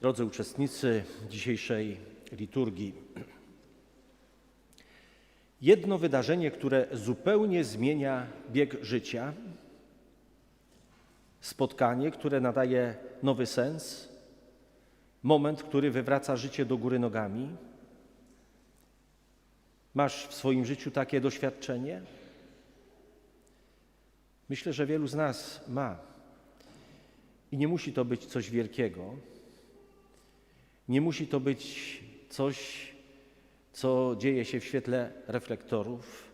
Drodzy uczestnicy dzisiejszej liturgii, jedno wydarzenie, które zupełnie zmienia bieg życia, spotkanie, które nadaje nowy sens, moment, który wywraca życie do góry nogami. Masz w swoim życiu takie doświadczenie? Myślę, że wielu z nas ma. I nie musi to być coś wielkiego. Nie musi to być coś, co dzieje się w świetle reflektorów,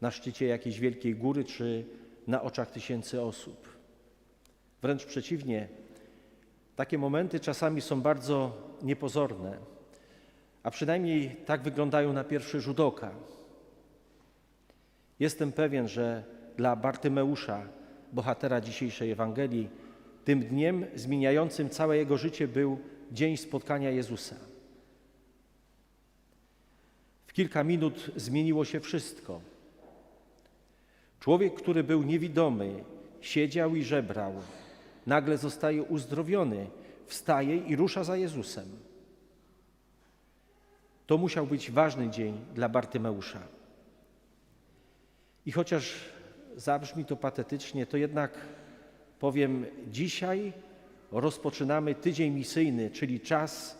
na szczycie jakiejś wielkiej góry czy na oczach tysięcy osób. Wręcz przeciwnie, takie momenty czasami są bardzo niepozorne, a przynajmniej tak wyglądają na pierwszy rzut oka. Jestem pewien, że dla Bartymeusza, bohatera dzisiejszej Ewangelii, tym dniem zmieniającym całe jego życie był dzień spotkania Jezusa. W kilka minut zmieniło się wszystko. Człowiek, który był niewidomy, siedział i żebrał, nagle zostaje uzdrowiony, wstaje i rusza za Jezusem. To musiał być ważny dzień dla Bartymeusza. I chociaż zabrzmi to patetycznie, to jednak powiem, dzisiaj rozpoczynamy tydzień misyjny, czyli czas,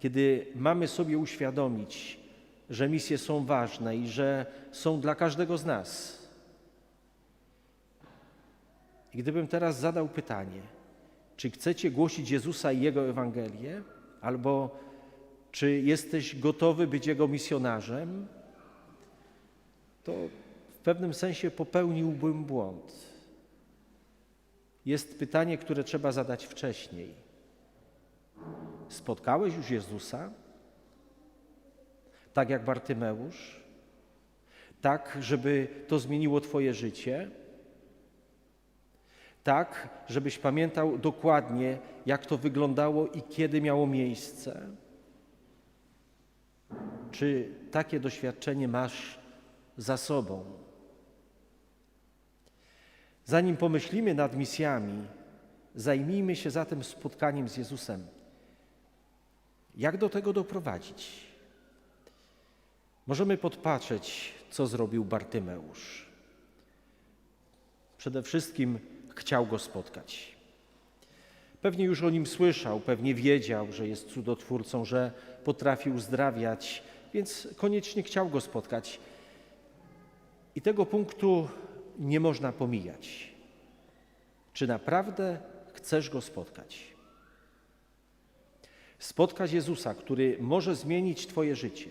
kiedy mamy sobie uświadomić, że misje są ważne i że są dla każdego z nas. I gdybym teraz zadał pytanie, czy chcecie głosić Jezusa i Jego Ewangelię, albo czy jesteś gotowy być Jego misjonarzem, to w pewnym sensie popełniłbym błąd. Jest pytanie, które trzeba zadać wcześniej. Spotkałeś już Jezusa? Tak jak Bartymeusz? Tak, żeby to zmieniło Twoje życie? Tak, żebyś pamiętał dokładnie, jak to wyglądało i kiedy miało miejsce? Czy takie doświadczenie masz za sobą? Zanim pomyślimy nad misjami, zajmijmy się zatem spotkaniem z Jezusem. Jak do tego doprowadzić? Możemy podpatrzeć, co zrobił Bartymeusz. Przede wszystkim chciał go spotkać. Pewnie już o nim słyszał, pewnie wiedział, że jest cudotwórcą, że potrafi uzdrawiać, więc koniecznie chciał go spotkać. I tego punktu nie można pomijać. Czy naprawdę chcesz go spotkać? Spotkać Jezusa, który może zmienić Twoje życie.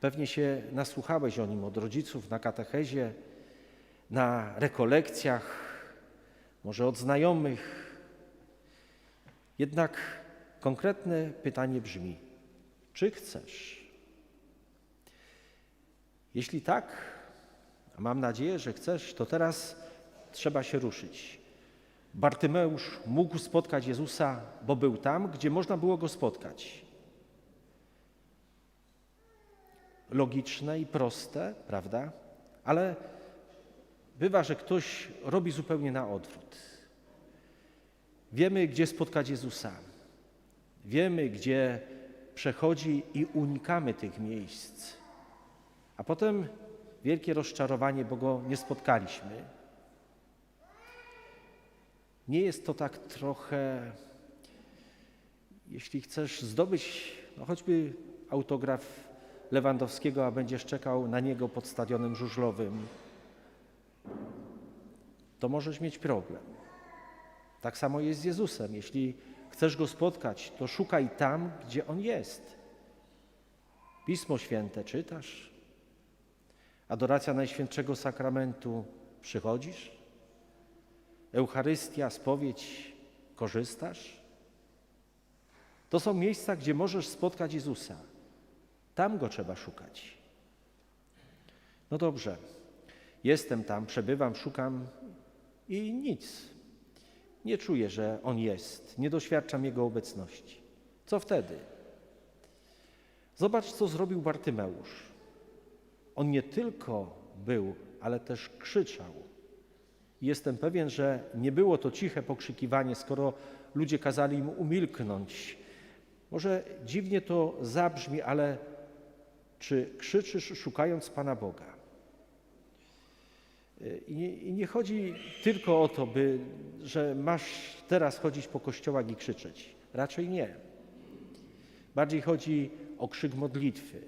Pewnie się nasłuchałeś o nim od rodziców na katechezie, na rekolekcjach, może od znajomych. Jednak konkretne pytanie brzmi: czy chcesz? Jeśli tak, a mam nadzieję, że chcesz, to teraz trzeba się ruszyć. Bartymeusz mógł spotkać Jezusa, bo był tam, gdzie można było go spotkać. Logiczne i proste, prawda? Ale bywa, że ktoś robi zupełnie na odwrót. Wiemy, gdzie spotkać Jezusa. Wiemy, gdzie przechodzi i unikamy tych miejsc. A potem wielkie rozczarowanie, bo go nie spotkaliśmy. Nie jest to tak trochę, jeśli chcesz zdobyć no choćby autograf Lewandowskiego, a będziesz czekał na niego pod stadionem żużlowym, to możesz mieć problem. Tak samo jest z Jezusem. Jeśli chcesz go spotkać, to szukaj tam, gdzie on jest. Pismo Święte czytasz, adoracja Najświętszego Sakramentu przychodzisz, Eucharystia, spowiedź korzystasz. To są miejsca, gdzie możesz spotkać Jezusa. Tam go trzeba szukać. No dobrze, jestem tam, przebywam, szukam i nic. Nie czuję, że On jest, nie doświadczam Jego obecności. Co wtedy? Zobacz, co zrobił Bartymeusz. On nie tylko był, ale też krzyczał. Jestem pewien, że nie było to ciche pokrzykiwanie, skoro ludzie kazali im umilknąć. Może dziwnie to zabrzmi, ale czy krzyczysz szukając Pana Boga? I nie, I nie chodzi tylko o to, by, że masz teraz chodzić po kościołach i krzyczeć. Raczej nie. Bardziej chodzi o krzyk modlitwy.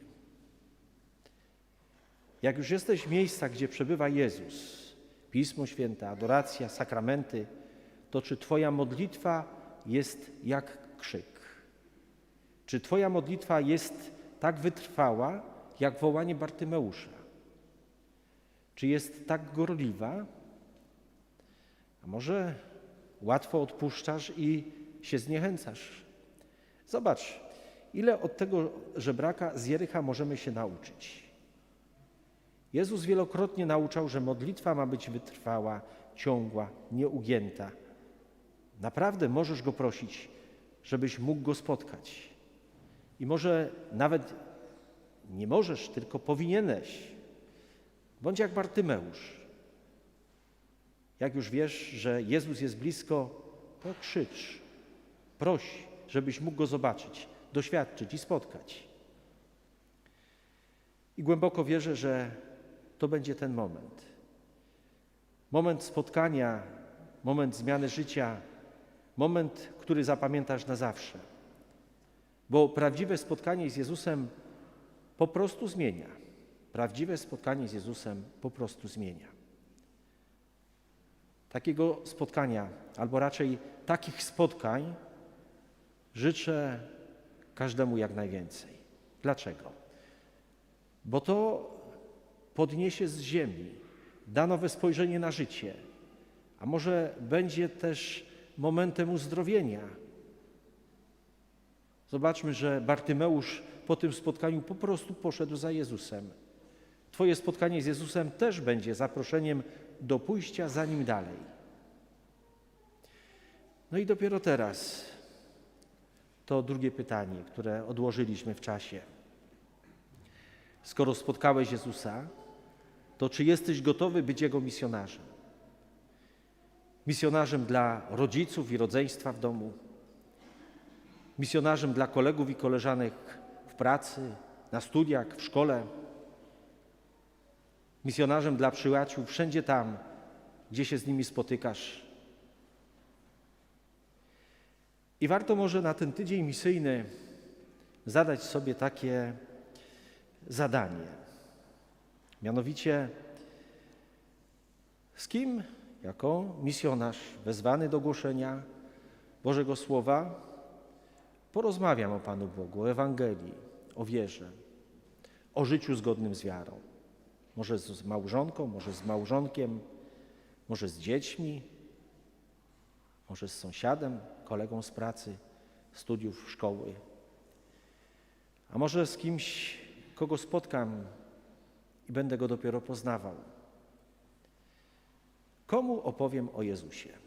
Jak już jesteś w miejscach, gdzie przebywa Jezus, Pismo Święte, adoracja, sakramenty, to czy Twoja modlitwa jest jak krzyk? Czy Twoja modlitwa jest tak wytrwała, jak wołanie Bartymeusza? Czy jest tak gorliwa? A może łatwo odpuszczasz i się zniechęcasz? Zobacz, ile od tego żebraka z Jericha możemy się nauczyć. Jezus wielokrotnie nauczał, że modlitwa ma być wytrwała, ciągła, nieugięta. Naprawdę możesz go prosić, żebyś mógł go spotkać. I może nawet nie możesz, tylko powinieneś. Bądź jak Bartymeusz. Jak już wiesz, że Jezus jest blisko, to krzycz, proś, żebyś mógł go zobaczyć, doświadczyć i spotkać. I głęboko wierzę, że to będzie ten moment. Moment spotkania, moment zmiany życia, moment, który zapamiętasz na zawsze. Bo prawdziwe spotkanie z Jezusem po prostu zmienia. Prawdziwe spotkanie z Jezusem po prostu zmienia. Takiego spotkania, albo raczej takich spotkań życzę każdemu jak najwięcej. Dlaczego? Bo to podniesie z ziemi, da nowe spojrzenie na życie, a może będzie też momentem uzdrowienia. Zobaczmy, że Bartymeusz po tym spotkaniu po prostu poszedł za Jezusem. Twoje spotkanie z Jezusem też będzie zaproszeniem do pójścia za nim dalej. No i dopiero teraz to drugie pytanie, które odłożyliśmy w czasie. Skoro spotkałeś Jezusa, to czy jesteś gotowy być Jego misjonarzem? Misjonarzem dla rodziców i rodzeństwa w domu, misjonarzem dla kolegów i koleżanek w pracy, na studiach, w szkole, misjonarzem dla przyjaciół wszędzie tam, gdzie się z nimi spotykasz. I warto może na ten tydzień misyjny zadać sobie takie zadanie. Mianowicie, z kim jako misjonarz wezwany do głoszenia Bożego Słowa porozmawiam o Panu Bogu, o Ewangelii, o wierze, o życiu zgodnym z wiarą. Może z małżonką, może z małżonkiem, może z dziećmi, może z sąsiadem, kolegą z pracy, studiów, szkoły. A może z kimś, kogo spotkam i będę go dopiero poznawał. Komu opowiem o Jezusie?